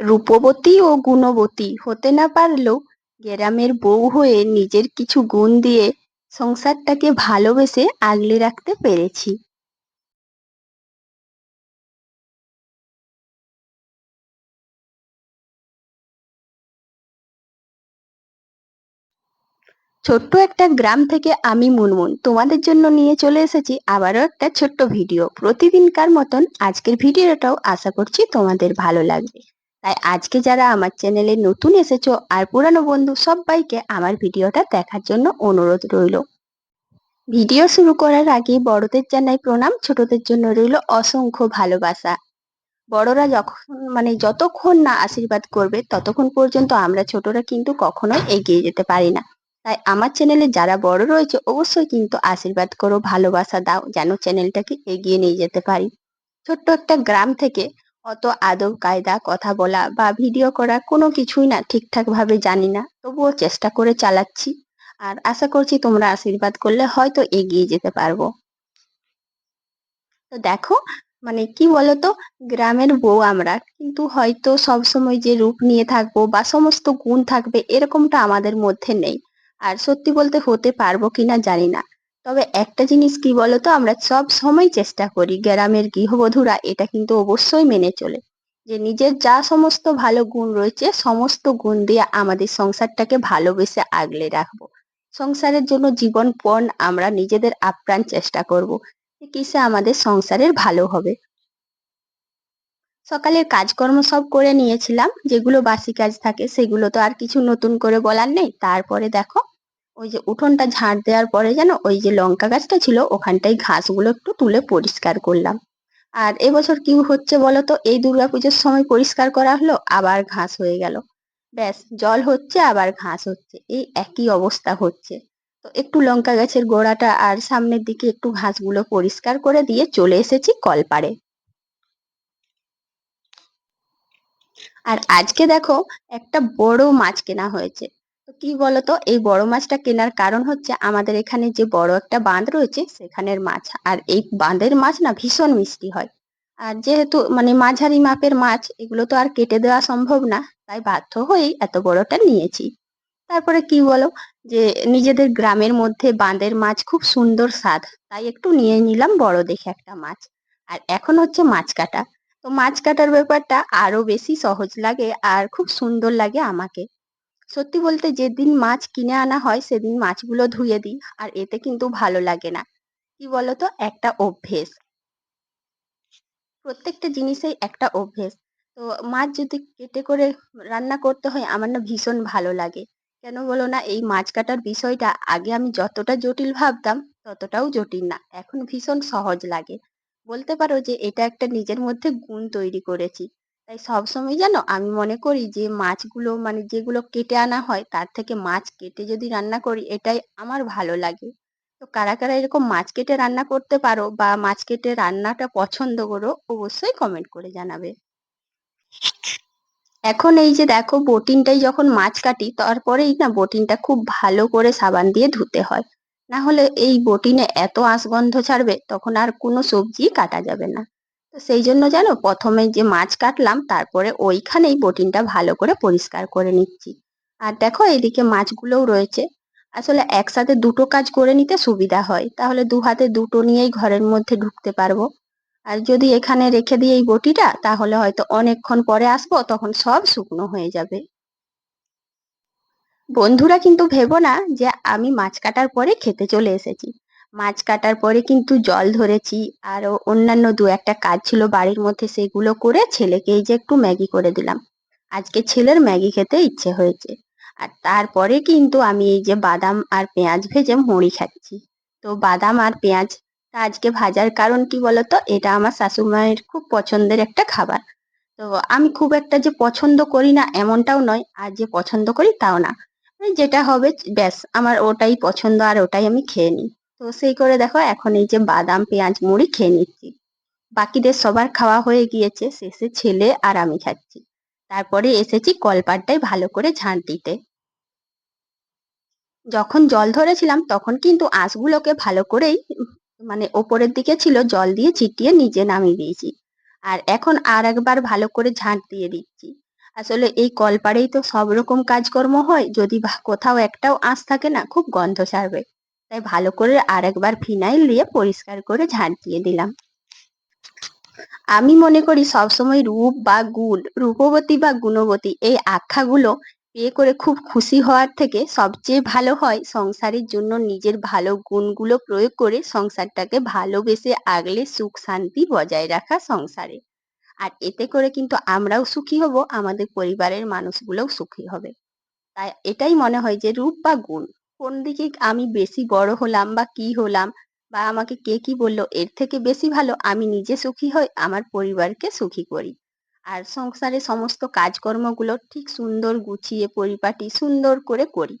রূপবতী ও গুণবতী হতে না পারলেও গ্রামের বউ হয়ে নিজের কিছু গুণ দিয়ে সংসারটাকে ভালোবেসে আগলে রাখতে পেরেছি। ছোট্ট একটা গ্রাম থেকে আমি মুনমুন। তোমাদের জন্য নিয়ে চলে এসেছি আবারও একটা ছোট্ট ভিডিও। প্রতিদিনকার মতন আজকের ভিডিওটাও আশা করছি তোমাদের ভালো লাগবে। তাই আজকে যারা আমার চ্যানেলে নতুন এসেছ আর পুরানো বন্ধু, সবাইকে আমার ভিডিওটা দেখার জন্য অনুরোধ রইল। ভিডিও শুরু করার আগে বড়দের জানাই প্রণাম, ছোটদের জন্য রইল অসংখ্য ভালোবাসা। বড়রা যখন মানে যতক্ষণ না আশীর্বাদ করবে, ততক্ষণ পর্যন্ত আমরা ছোটরা কিন্তু কখনোই এগিয়ে যেতে পারি না। তাই আমার চ্যানেলে যারা বড় রয়েছে, অবশ্যই কিন্তু আশীর্বাদ করো, ভালোবাসা দাও, যেন চ্যানেলটাকে এগিয়ে নিয়ে যেতে পারি। ছোট্ট একটা গ্রাম থেকে অত আদব কায়দা কথা বলা বা ভিডিও করা কোনো কিছুই না ঠিকঠাক ভাবে জানি না। তবুও চেষ্টা করে চালাচ্ছি। আর আশা করছি তোমরা আশীর্বাদ করলে হয়তো এগিয়ে যেতে পারব। তো দেখো মানে কি বলতো, গ্রামের বউ আমরা, কিন্তু হয়তো সব সময় যে রূপ নিয়ে থাকব বা সমস্ত গুণ থাকবে এরকমটা আমাদের মধ্যে নেই। আর সত্যি বলতে হতে পারব কিনা জানি না। তবে একটা জিনিস কি বলতো, আমরা সব সময় চেষ্টা করি গ্রামের গৃহবধূরা এটা কিন্তু অবশ্যই মেনে চলে। যে নিজের যা সমস্ত ভালো গুণ রয়েছে, সমস্ত গুণ দিয়ে আমাদের সংসারটাকে ভালোবেসে আগলে রাখব। সংসারের জন্য জীবনপণ আমরা নিজেদের আপ্রাণ চেষ্টা করব। কিসে আমাদের সংসারের ভালো হবে। সকালের কাজকর্ম সব করে নিয়েছিলাম, যেগুলো বাসি কাজ থাকে সেগুলো তো আর কিছু নতুন করে বলার নেই। তারপরে দেখো ওই যে উঠোনটা ঝাঁট দেওয়ার পরে যেন ওই যে লঙ্কা গাছটা ছিল, ওখানটায় ঘাসগুলো একটু তুলে পরিষ্কার করলাম। আর এবছর কি হচ্ছে বলতো? এই দুর্গাপুজোর সময় পরিষ্কার করা হলো, আবার ঘাস হয়ে গেল। ব্যাস, জল হচ্ছে, আবার ঘাস হচ্ছে। এই একই অবস্থা হচ্ছে। তো একটু লঙ্কা গাছের গোড়াটা আর সামনের দিকে একটু ঘাসগুলো পরিষ্কার করে দিয়ে চলে এসেছি কলপাড়ে। আর আজকে দেখো, একটা বড় মাছ কেনা হয়েছে। তো কি বলতো? এই বড় মাছটা কেনার কারণ হচ্ছে আমাদের এখানে যে বড় একটা বাঁধ রয়েছে, সেখানের মাছ। আর এই বাঁধের মাছ না ভীষণ মিষ্টি হয়। আর যেহেতু মানে মাঝারি মাপের মাছ, এগুলো তো আর কেটে দেওয়া সম্ভব না। তাই বাধ্য হয়েই এত বড়টা নিয়েছি। তারপরে কি বলো? যে নিজেদের গ্রামের মধ্যে বাঁধের মাছ খুব সুন্দর স্বাদ। তাই একটু নিয়ে নিলাম বড় দেখে একটা মাছ। আর এখন হচ্ছে মাছ কাটা। তো মাছ কাটার ব্যাপারটা আরও বেশি সহজ লাগে আর খুব সুন্দর লাগে আমাকে। সত্যি বলতে যেদিন মাছ কিনে আনা হয়, সেদিন মাছগুলো ধুয়ে দিই, আর এতে কিন্তু ভালো লাগে না। কি বলতো? একটা অভ্যেস। প্রত্যেকটা জিনিসেই একটা অভ্যেস। তো মাছ যদি কেটে করে রান্না করতে হয়, আমার না ভীষণ ভালো লাগে। কেন বলো না? এই মাছ কাটার বিষয়টা, আগে আমি যতটা জটিল ভাবতাম, ততটাও জটিল না। এখন ভীষণ সহজ লাগে। বলতে পারো যে, এটা একটা নিজের মধ্যে গুণ তৈরি করেছি। তাই সবসময় জানো আমি মনে করি যে মাছগুলো মানে যেগুলো কেটে আনা হয় তার থেকে মাছ কেটে যদি রান্না করি এটাই আমার ভালো লাগে। তো কারা কারা এরকম মাছ কেটে রান্না করতে পারো বা মাছ কেটে রান্নাটা পছন্দ করো অবশ্যই কমেন্ট করে জানাবে। এখন এই যে দেখো বটিনটাই যখন মাছ কাটি তারপরেই না বটিনটা খুব ভালো করে সাবান দিয়ে ধুতে হয়। না হলে এই বটিনে এত আঁশগন্ধ ছাড়বে তখন আর কোনো সবজি কাটা যাবে না। তো সেই জন্য জানো প্রথমে যে মাছ কাটলাম, তারপরে ওইখানেই বটিনটা ভালো করে পরিষ্কার করে নিচ্ছি। আর দেখো এইদিকে মাছগুলোও রয়েছে। আসলে একসাথে দুটো কাজ করে নিতে সুবিধা হয়। তাহলে দু হাতে দুটো নিয়েই ঘরের মধ্যে ঢুকতে পারব। আর যদি এখানে রেখে দিই এই বটিটা তাহলে হয়তো অনেকক্ষণ পরে আসব, তখন সব শুকনো হয়ে যাবে। বন্ধুরা কিন্তু ভেবো না যে আমি মাছ কাটার পরে খেতে চলে এসেছি। মাছ কাটার পরে কিন্তু জল ধরেছি। আর অন্যান্য দু একটা কাজ ছিল বাড়ির মধ্যে, সেগুলো করে ছেলেকে এই যে একটু ম্যাগি করে দিলাম। আজকে ছেলের ম্যাগি খেতে ইচ্ছে হয়েছে। আর তারপরে কিন্তু আমি এই যে বাদাম আর পেঁয়াজ ভেজে মুড়ি খাচ্ছি। তো বাদাম আর পেঁয়াজ আজকে ভাজার কারণ কি বলতো? এটা আমার শাশুড়িমায়ের খুব পছন্দের একটা খাবার। তো আমি খুব একটা যে পছন্দ করি না এমনটাও নয়, আর যে পছন্দ করি তাও না। যেটা হবে, ব্যাস, আমার ওটাই পছন্দ আর ওটাই আমি খেয়ে নিই। তো সেই করে দেখো, এখন এই যে বাদাম, পেঁয়াজ, মুড়ি খেয়ে নিচ্ছি। বাকিদের সবার খাওয়া হয়ে গিয়েছে, শেষে ছেলে আর আমি খাচ্ছি। তারপরে এসেছি কলপাটটায় ভালো করে ঝাঁট দিতে। যখন জল ধরেছিলাম, তখন কিন্তু আঁশগুলোকে ভালো করেই মানে ওপরের দিকে ছিল, জল দিয়ে ছিটিয়ে নিচে নামিয়ে দিয়েছি। আর এখন আর একবার ভালো করে ঝাঁট দিয়ে দিচ্ছি। আসলে এই কলপাড়েই তো সব রকম কাজকর্ম হয়, যদি কোথাও একটাও আঁশ থাকে না, খুব গন্ধ ছাড়বে। তাই ভালো করে আরেকবার ফিনাইল দিয়ে পরিষ্কার করে ঝাঁট দিয়ে দিলাম। আমি মনে করি সবসময় রূপ বা গুণ, রূপবতী বা গুণবতী এই আখ্যাগুলো বিয়ে করে খুব খুশি হওয়ার থেকে সবচেয়ে ভালো হয় সংসারের জন্য নিজের ভালো গুণগুলো প্রয়োগ করে সংসারটাকে ভালোবেসে আগলে সুখ শান্তি বজায় রাখা সংসারে। আর এতে করে কিন্তু আমরাও সুখী হব, আমাদের পরিবারের মানুষগুলোও সুখী হবে। তাই এটাই মনে হয় যে রূপ বা গুণ। কোন দিকে আমি বেশি বড় হলাম বা কি হলাম? বা আমাকে কে কি বলল? এর থেকে বেশি ভালো আমি নিজে সুখী হই, আমার পরিবারকে সুখী করি। আর সংসারে সমস্ত কাজকর্মগুলো ঠিক সুন্দর গুছিয়ে, পরিপাটি সুন্দর করে করি।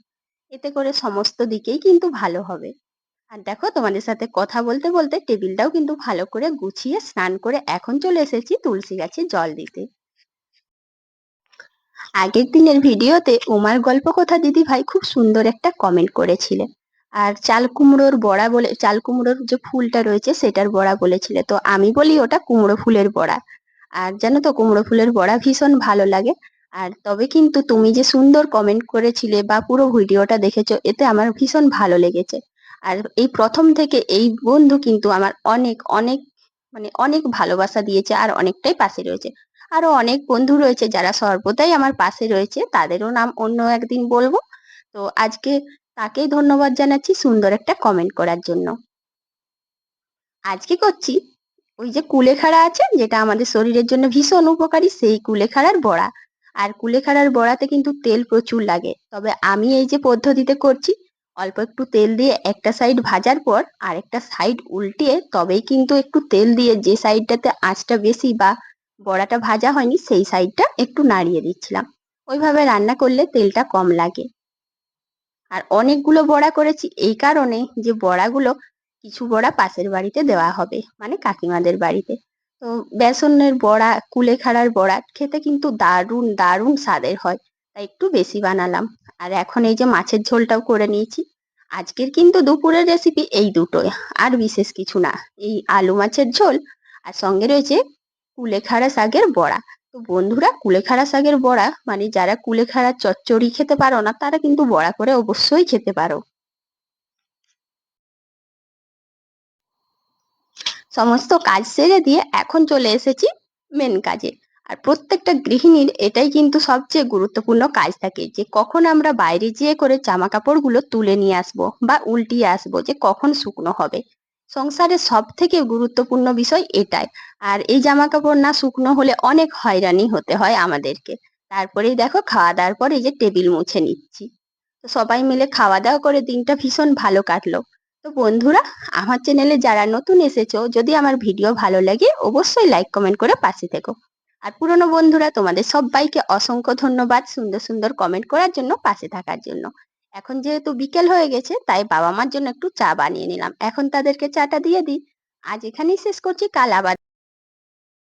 এতে করে সমস্ত দিকেই কিন্তু ভালো হবে। আর দেখো, তোমাদের সাথে কথা বলতে বলতে টেবিলটাও কিন্তু ভালো করে গুছিয়ে, স্নান করে এখন চলে এসেছি তুলসী গাছে জল দিতে। আগের দিনের ভিডিওতে উমার গল্প কথা দিদি ভাই খুব সুন্দর একটা কমেন্ট করেছিলে আর চাল কুমড়োর বড়া বলে, চাল কুমড়োর যে ফুলটা রয়েছে সেটার বড়া বলেছিলে তো আমি বলি ওটা কুমড়ো ফুলের বড়া। আর জানো তো কুমড়ো ফুলের বড়া ভীষণ ভালো লাগে। আর তবে কিন্তু তুমি যে সুন্দর কমেন্ট করেছিলে বা পুরো ভিডিওটা দেখেছ, এতে আমার ভীষণ ভালো লেগেছে। আর এই প্রথম থেকে এই বন্ধু কিন্তু আমার অনেক অনেক মানে অনেক ভালোবাসা দিয়েছে আর অনেকটাই পাশে রয়েছে। আরও অনেক বন্ধু রয়েছে যারা সর্বদাই আমার পাশে রয়েছে, তাদেরও নাম অন্য একদিন বলব। তো আজকে তাকেই ধন্যবাদ জানাচ্ছি সুন্দর একটা কমেন্ট করার জন্য। আজকে করছি ওই যে কুলেখাড়া আছে, যেটা আমাদের শরীরের জন্য ভীষণ উপকারী, সেই কুলেখাড়ার বড়া। আর কুলেখাড়ার বড়াতে কিন্তু তেল প্রচুর লাগে। তবে আমি এই যে পদ্ধতিতে করছি, অল্প একটু তেল দিয়ে একটা সাইড ভাজার পর আরেকটা সাইড উল্টিয়ে তবেই কিন্তু একটু তেল দিয়ে যে সাইডটাতে আঁচটা বেশি বা বড়াটা ভাজা হয়নি, সেই সাইডটা একটু নাড়িয়ে দিচ্ছিলাম। ওইভাবে রান্না করলে তেলটা কম লাগে। আর অনেকগুলো বড়া করেছি এই কারণে যে বড়াগুলো কিছু বড়া পাশের বাড়িতে দেওয়া হবে মানে কাকিমাদের বাড়িতে। তো বেসনের বড়া, কুলেখাড়ার বড়া খেতে কিন্তু দারুণ দারুণ স্বাদের হয়। তাই একটু বেশি বানালাম। আর এখন এই যে মাছের ঝোলটাও করে নিয়েছি। আজকের কিন্তু দুপুরের রেসিপি এই দুটোই, আর বিশেষ কিছু না। এই আলু মাছের ঝোল, আর সঙ্গে রয়েছে কুলেখাড়া শাকের বড়া। তো বন্ধুরা, কুলেখাড়া শাকের বড়া মানে যারা কুলেখাড়া চচ্চড়ি খেতে পারো না, তারা কিন্তু বড়া করে অবশ্যই খেতে পারো। সমস্ত কাজ সেরে দিয়ে এখন চলে এসেছি মেন কাজে। আর প্রত্যেকটা গৃহিণীর এটাই কিন্তু সবচেয়ে গুরুত্বপূর্ণ কাজ থাকে যে, কখন আমরা বাইরে যেয়ে করে জামা কাপড়গুলো তুলে নিয়ে আসব বা উল্টিয়ে আসব যে, কখন শুকনো হবে। সংসারের সব থেকে গুরুত্বপূর্ণ বিষয় এটাই। আর এই জামা কাপড় না শুকনো হলে অনেক হয়রানি হতে হয় আমাদেরকে। তারপরেই দেখো খাওয়া দাওয়ার পর এই যে টেবিল মুছে নিচ্ছি। তো সবাই মিলে খাওয়া দাওয়া করে দিনটা ভীষণ ভালো কাটলো। তো বন্ধুরা, আমার চ্যানেলে যারা নতুন এসেছ, যদি আমার ভিডিও ভালো লাগে, অবশ্যই লাইক, কমেন্ট করে পাশে থেকো। আর পুরনো বন্ধুরা, তোমাদের সবাইকে অসংখ্য ধন্যবাদ সুন্দর সুন্দর কমেন্ট করার জন্য, পাশে থাকার জন্য। এখন যেহেতু বিকেল হয়ে গেছে, তাই বাবা মার জন্য একটু চা বানিয়ে নিলাম। এখন তাদেরকে চাটা দিয়ে দিই। আজ এখানেই শেষ করছি, কাল আবার